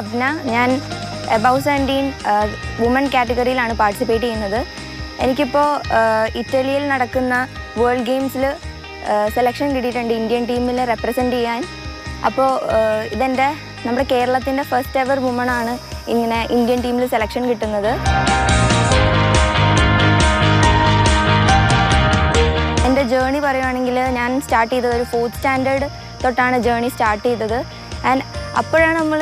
അബിന ഞാൻ above seventeen woman കാറ്റഗറിയിലാണ് participate ചെയ്യുന്നത്. എനിക്കിപ്പോൾ ഇറ്റലിയിൽ നടക്കുന്ന വേൾഡ് ഗെയിംസിൽ സെലക്ഷൻ കിട്ടിയിട്ടുണ്ട് ഇന്ത്യൻ ടീമിൽ റെപ്രസെന്റ് ചെയ്യാൻ. അപ്പോൾ ഇതെന്റെ നമ്മുടെ കേരളത്തിന്റെ ഫസ്റ്റ് എവർ വുമൺ ആണ് ഇങ്ങനെ ഇന്ത്യൻ ടീമിൽ സെലക്ഷൻ കിട്ടുന്നത്. എന്റെ ജേണി പറയുവാണെങ്കിൽ ഞാൻ സ്റ്റാർട്ട് ചെയ്തത് ഒരു ഫോർത്ത് സ്റ്റാൻഡേർഡ് തൊട്ടാണ് ജേണി സ്റ്റാർട്ട് ചെയ്തത്. ആൻഡ് അപ്പോഴാണ് നമ്മൾ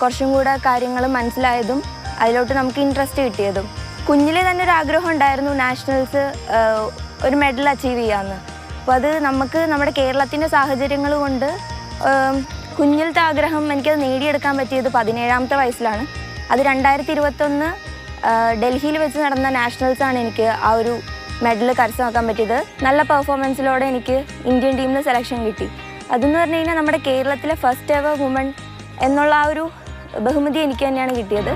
കുറച്ചും കൂടെ കാര്യങ്ങൾ മനസ്സിലായതും അതിലോട്ട് നമുക്ക് ഇൻട്രസ്റ്റ് കിട്ടിയതും. കുഞ്ഞിലെ തന്നെ ഒരു ആഗ്രഹം ഉണ്ടായിരുന്നു നാഷണൽസ് ഒരു മെഡൽ അച്ചീവ് ചെയ്യാമെന്ന് അപ്പോൾ അത് നമുക്ക് നമ്മുടെ കേരളത്തിന്റെ സാഹചര്യങ്ങൾ കൊണ്ട് കുഞ്ഞിലത്തെ ആഗ്രഹം എനിക്കത് നേടിയെടുക്കാൻ പറ്റിയത് പതിനേഴാമത്തെ വയസ്സിലാണ്. അത് രണ്ടായിരത്തി ഇരുപത്തൊന്ന് ഡൽഹിയിൽ വെച്ച് നടന്ന നാഷണൽസാണ് എനിക്ക് ആ ഒരു മെഡൽ കരസ്ഥമാക്കാൻ പറ്റിയത്. നല്ല പെർഫോമൻസിലൂടെ എനിക്ക് ഇന്ത്യൻ ടീമിൽ സെലക്ഷൻ കിട്ടി. അതെന്ന് പറഞ്ഞു കഴിഞ്ഞാൽ നമ്മുടെ കേരളത്തിലെ ഫസ്റ്റ് എവർ വുമൺ എന്നുള്ള ആ ഒരു ബഹുമതി എനിക്ക് തന്നെയാണ് കിട്ടിയത്.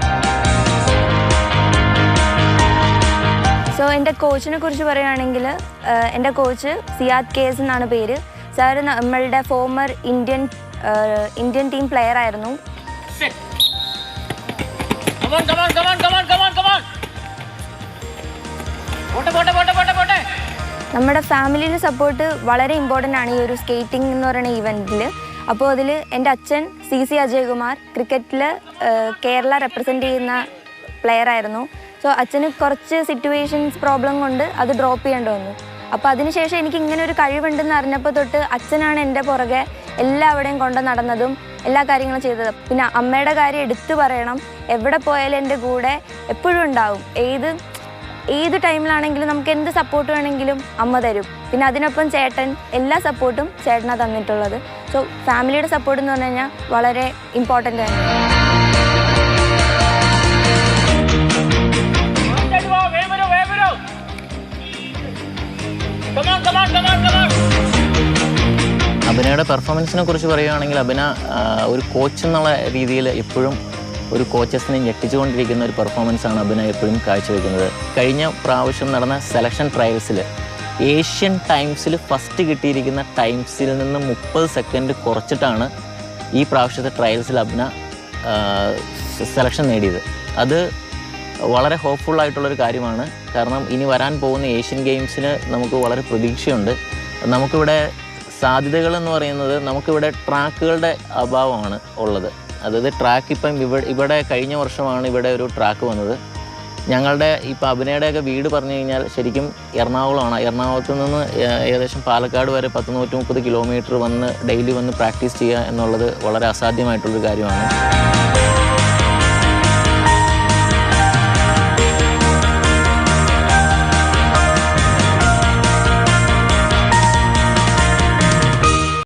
സോ എന്റെ കോച്ചിനെ കുറിച്ച് പറയുകയാണെങ്കിൽ എന്റെ കോച്ച് സിയാദ് കേസ് എന്നാണ് പേര്. സാർ നമ്മളുടെ former Indian Indian team player ആയിരുന്നു. നമ്മുടെ ഫാമിലിയുടെ സപ്പോർട്ട് വളരെ ഇമ്പോർട്ടന്റ് ആണ് ഈ ഒരു സ്കേറ്റിംഗ് എന്ന് പറയുന്ന ഇവന്റിൽ അപ്പോൾ അതിൽ എന്റെ അച്ഛൻ സി സി അജയ്കുമാർ ക്രിക്കറ്റിൽ കേരള റെപ്രസെന്റ് ചെയ്യുന്ന പ്ലെയർ ആയിരുന്നു. സോ അച്ഛന് കുറച്ച് സിറ്റുവേഷൻസ് പ്രോബ്ലം കൊണ്ട് അത് ഡ്രോപ്പ് ചെയ്യേണ്ടി വന്നു. അപ്പോൾ അതിനുശേഷം എനിക്ക് ഇങ്ങനെ ഒരു കഴിവുണ്ടെന്ന് അറിഞ്ഞപ്പോൾ തൊട്ട് അച്ഛനാണ് എന്റെ പുറകെ എല്ലാവിടെയും കൊണ്ട് നടന്നതും എല്ലാ കാര്യങ്ങളും ചെയ്തത്. പിന്നെ അമ്മയുടെ കാര്യം എടുത്തു പറയണം. എവിടെ പോയാലും എന്റെ കൂടെ എപ്പോഴും ഉണ്ടാവും. ഏത് ഏത് ടൈമിലാണെങ്കിലും നമുക്ക് എന്ത് സപ്പോർട്ട് വേണമെങ്കിലും അമ്മ തരും. പിന്നെ അതിനൊപ്പം ചേട്ടൻ എല്ലാ സപ്പോർട്ടും ചേട്ടനാണ് തന്നിട്ടുള്ളത്. സോ ഫാമിലിയുടെ സപ്പോർട്ട് എന്ന് പറഞ്ഞു കഴിഞ്ഞാൽ വളരെ ഇമ്പോർട്ടന്റ് ആണ്. അഭിനയുടെ പെർഫോമൻസിനെ കുറിച്ച് പറയുകയാണെങ്കിൽ അഭിന ഒരു കോച്ച് എന്നുള്ള രീതിയിൽ എപ്പോഴും ഒരു കോച്ചസിനെ ഞെട്ടിച്ചുകൊണ്ടിരിക്കുന്ന ഒരു പെർഫോമൻസാണ് അഭിന എപ്പോഴും കാഴ്ചവെക്കുന്നത് കഴിഞ്ഞ പ്രാവശ്യം നടന്ന സെലക്ഷൻ ട്രയൽസിൽ ഏഷ്യൻ ടൈംസിൽ ഫസ്റ്റ് കിട്ടിയിരിക്കുന്ന ടൈംസിൽ നിന്ന് മുപ്പത് സെക്കൻഡ് കുറച്ചിട്ടാണ് ഈ പ്രാവശ്യത്തെ ട്രയൽസിൽ അഭിന സെലക്ഷൻ നേടിയത്. അത് വളരെ ഹോപ്പ്ഫുൾ ആയിട്ടുള്ളൊരു കാര്യമാണ്. കാരണം ഇനി വരാൻ പോകുന്ന ഏഷ്യൻ ഗെയിംസിന് നമുക്ക് വളരെ പ്രതീക്ഷയുണ്ട്. നമുക്കിവിടെ സാധ്യതകൾ എന്ന് പറയുന്നത് നമുക്കിവിടെ ട്രാക്കുകളുടെ അഭാവമാണ് ഉള്ളത്. അതായത് ട്രാക്ക് ഇപ്പം ഇവിടെ ഇവിടെ കഴിഞ്ഞ വർഷമാണ് ഇവിടെ ഒരു ട്രാക്ക് വന്നത്. ഞങ്ങളുടെ ഇപ്പോൾ അഭിനയുടെയൊക്കെ വീട് പറഞ്ഞു കഴിഞ്ഞാൽ ശരിക്കും എറണാകുളമാണ്. എറണാകുളത്ത് നിന്ന് ഏകദേശം പാലക്കാട് വരെ പത്ത് നൂറ്റി മുപ്പത് കിലോമീറ്റർ വന്ന് ഡെയിലി വന്ന് പ്രാക്ടീസ് ചെയ്യുക എന്നുള്ളത് വളരെ അസാധ്യമായിട്ടുള്ളൊരു കാര്യമാണ്.